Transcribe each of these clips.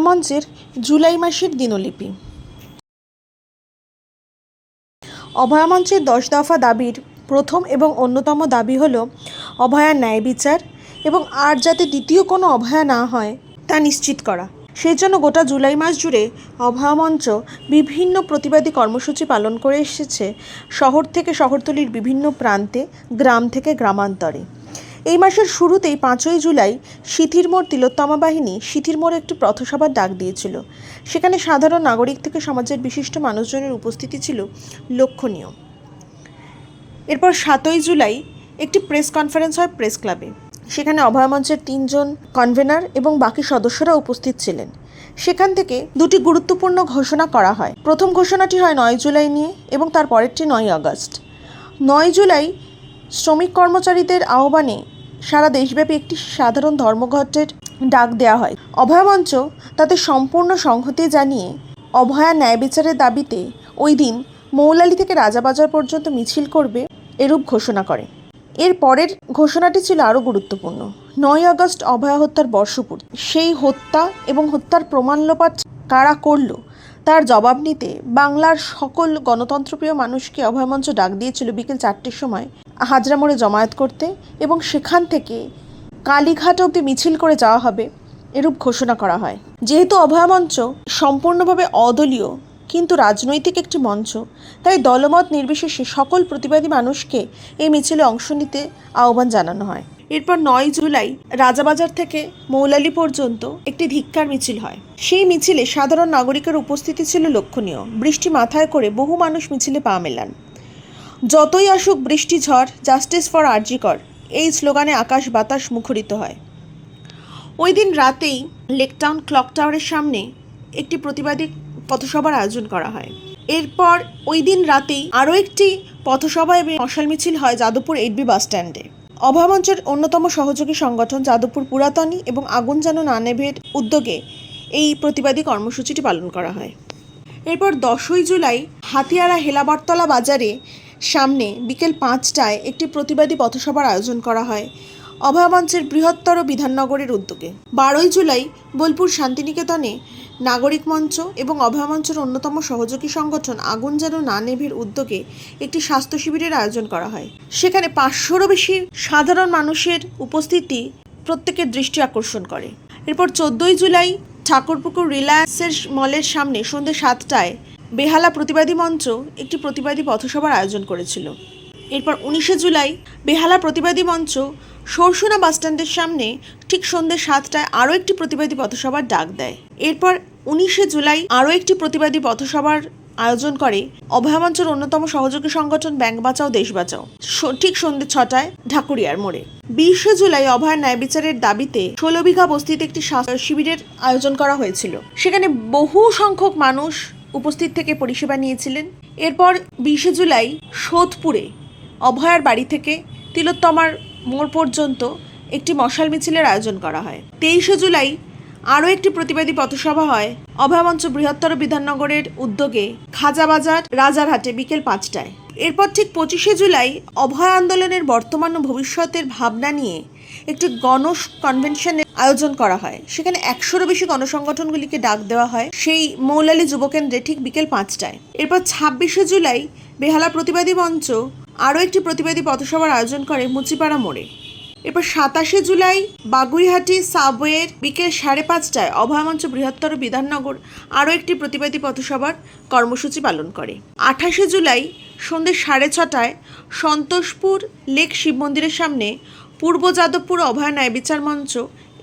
মঞ্চের জুলাই মাসের দিনলিপি। অভয়া মঞ্চের দশ দফা দাবির প্রথম এবং অন্যতম দাবি হল অভয়ার ন্যায় বিচার এবং আর যাতে দ্বিতীয় কোনো অভয়া না হয়, তা নিশ্চিত করা। সেই জন্য গোটা জুলাই মাস জুড়ে অভয়া মঞ্চ বিভিন্ন প্রতিবাদী কর্মসূচি পালন করে এসেছে শহর থেকে শহরতলির বিভিন্ন প্রান্তে, গ্রাম থেকে গ্রামান্তরে। এই মাসের শুরুতেই পাঁচই জুলাই সিথির মোড় তিলোত্তমা বাহিনী সিথির মোড়ে একটি পথসভার ডাক দিয়েছিল। সেখানে সাধারণ নাগরিক থেকে সমাজের বিশিষ্ট মানুষজনের উপস্থিতি ছিল লক্ষণীয়। এরপর সাতই জুলাই একটি প্রেস কনফারেন্স হয় প্রেস ক্লাবে। সেখানে অভয় মঞ্চের তিনজন কনভেনার এবং বাকি সদস্যরা উপস্থিত ছিলেন। সেখান থেকে দুটি গুরুত্বপূর্ণ ঘোষণা করা হয়। প্রথম ঘোষণাটি হয় নয় জুলাই নিয়ে এবং তার পরেরটি নয় আগস্ট। নয় জুলাই শ্রমিক কর্মচারীদের আহ্বানে সারা দেশব্যাপী একটি সাধারণ ধর্মঘটের ডাক দেওয়া হয়। অভয় মঞ্চ তাদের সম্পূর্ণ সংহতি জানিয়ে অভয়া ন্যায় বিচারের দাবিতে ওই দিন মৌলালি থেকে রাজাবাজার পর্যন্ত মিছিল করবে এরূপ ঘোষণা করে। এর পরের ঘোষণাটি ছিল আরও গুরুত্বপূর্ণ। নয় আগস্ট অভয়া হত্যার বর্ষপূর্তি। সেই হত্যা এবং হত্যার প্রমাণ লোপাট কারা করল তার জবাব নিতে বাংলার সকল গণতন্ত্রপ্রিয় মানুষকে অভয়মঞ্চ ডাক দিয়েছিল বিকেল চারটের সময় হাজরা মোড়ে জমায়েত করতে এবং সেখান থেকে কালীঘাট অবধি মিছিল করে যাওয়া হবে এরূপ ঘোষণা করা হয়। যেহেতু অভয়মঞ্চ সম্পূর্ণভাবে অদলীয়, কিন্তু রাজনৈতিক একটি মঞ্চ, তাই দলমত নির্বিশেষে সকল প্রতিবাদী মানুষকে এই মিছিলে অংশ নিতে আহ্বান জানানো হয়। এরপর নয় জুলাই রাজাবাজার থেকে মৌলালি পর্যন্ত একটি ধিক্কার মিছিল হয়। সেই মিছিলে সাধারণ নাগরিকের উপস্থিতি ছিল লক্ষণীয়। বৃষ্টি মাথায় করে বহু মানুষ মিছিলে পা মেলান। যতই আসুক বৃষ্টি ঝড় জাস্টিস ফর আরজিকর। এই স্লোগানে আকাশ বাতাস মুখরিত হয়। ওই দিন রাতেই লেকটাউন ক্লক টাওয়ারের সামনে একটি প্রতিবাদী পথসভার আয়োজন করা হয়। এরপর ওই দিন রাতেই আরও একটি পথসভা এবং মশাল মিছিল হয় যাদবপুর এইটবি বাস স্ট্যান্ডে। অভয়মঞ্চের অন্যতম সহযোগী সংগঠন যাদবপুর পুরাতনী এবং আগুন যেন না নেভের উদ্যোগে এই প্রতিবাদী কর্মসূচিটি পালন করা হয়। এরপর দশই জুলাই হাতিয়ারা হেলাবরতলা বাজারে সামনে বিকেল পাঁচটায় একটি প্রতিবাদী পথসভার আয়োজন করা হয়। অভয়মঞ্চের বৃহত্তর বিধাননগরের উদ্যোগে। বারোই জুলাই বোলপুর শান্তিনিকেতনে নাগরিক মঞ্চ এবং অভয়মঞ্চের অন্যতম সহযোগী সংগঠন আগুন যেন না নেভের উদ্যোগে একটি স্বাস্থ্য শিবিরের আয়োজন করা হয়। সেখানে পাঁচশোরও বেশি সাধারণ মানুষের উপস্থিতি প্রত্যেকের দৃষ্টি আকর্ষণ করে। এরপর চোদ্দোই জুলাই ঠাকুরপুকুর রিলায়েন্সের মলের সামনে সন্ধ্যে সাতটায় বেহালা প্রতিবাদী মঞ্চ একটি প্রতিবাদী পথসভার আয়োজন করেছিল। এরপর উনিশে জুলাই বেহালা প্রতিবাদী মঞ্চ সরসুনা বাসস্ট্যান্ডের সামনে ঠিক সন্ধ্যে সাতটায় আরও একটি প্রতিবাদী পথসভার ডাক দেয়। এরপর উনিশে জুলাই আরও একটি প্রতিবাদী পথসভার আয়োজন করে অভয়মঞ্চের অন্যতম সহযোগী সংগঠন ব্যাংক বাঁচাও, দেশ বাঁচাও। ঠিক সন্ধ্যে ছটায় ঢাকুরিয়ার মোড়ে। বিশে জুলাই অভয় ন্যায় বিচারের দাবিতে ষোলো বিঘা বস্তিতে একটি শিবিরের আয়োজন করা হয়েছিল। সেখানে বহু সংখ্যক মানুষ উপস্থিত থেকে পরিষেবা নিয়েছিলেন। এরপর বিশে জুলাই সোদপুরে অভয়ার বাড়ি থেকে তিলোত্তমার মোড় পর্যন্ত একটি মশাল মিছিলের আয়োজন করা হয়। তেইশে জুলাই আরও একটি প্রতিবাদী পথসভা হয় অভয়মঞ্চ বৃহত্তর বিধাননগরের উদ্যোগে খাজাবাজার রাজারহাটে বিকেল পাঁচটায়। এরপর ঠিক পঁচিশে জুলাই অভয় আন্দোলনের বর্তমান ও ভবিষ্যতের ভাবনা নিয়ে একটি গণ কনভেনশনের আয়োজন করা হয়। সেখানে একশোরও বেশি গণসংগঠনগুলিকে ডাক দেওয়া হয়। সেই মৌলালি যুবকেন্দ্রে ঠিক বিকেল পাঁচটায়। এরপর ছাব্বিশে জুলাই বেহালা প্রতিবাদী মঞ্চ আরও একটি প্রতিবাদী পথসভার আয়োজন করে মুচিপাড়া মোড়ে। এরপর সাতাশে জুলাই বাগুইহাটি সাবওয়ের বিকেল সাড়ে পাঁচটায় অভয়মঞ্চ বৃহত্তর বিধাননগর আরও একটি প্রতিবাদী পথসভার কর্মসূচি পালন করে। আঠাশে জুলাই সন্ধ্যে সাড়ে ছটায় সন্তোষপুর লেক শিব মন্দিরের সামনে পূর্ব যাদবপুর অভয় ন্যায় বিচার মঞ্চ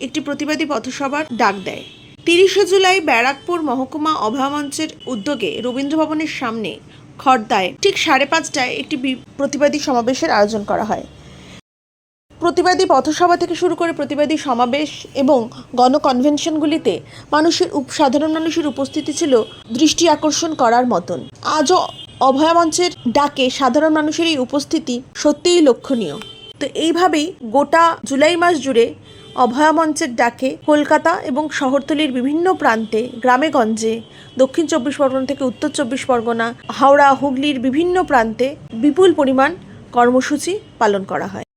একটি প্রতিবাদী পথসভার ডাক দেয়। তিরিশে জুলাই ব্যারাকপুর মহকুমা অভয়মঞ্চের উদ্যোগে রবীন্দ্র ভবনের সামনে খড়দায় ঠিক সাড়ে পাঁচটায় একটি প্রতিবাদী সমাবেশের আয়োজন করা হয়। প্রতিবাদী পথসভা থেকে শুরু করে প্রতিবাদী সমাবেশ এবং গণকনভেনশনগুলিতে মানুষের সাধারণ মানুষের উপস্থিতি ছিল দৃষ্টি আকর্ষণ করার মতন। আজও অভয়া মঞ্চের ডাকে সাধারণ মানুষের এই উপস্থিতি সত্যিই লক্ষণীয়। তো এইভাবেই গোটা জুলাই মাস জুড়ে অভয়া মঞ্চের ডাকে কলকাতা এবং শহরতলির বিভিন্ন প্রান্তে গ্রামেগঞ্জে দক্ষিণ চব্বিশ পরগনা থেকে উত্তর চব্বিশ পরগনা, হাওড়া, হুগলির বিভিন্ন প্রান্তে বিপুল পরিমাণ কর্মসূচি পালন করা হয়।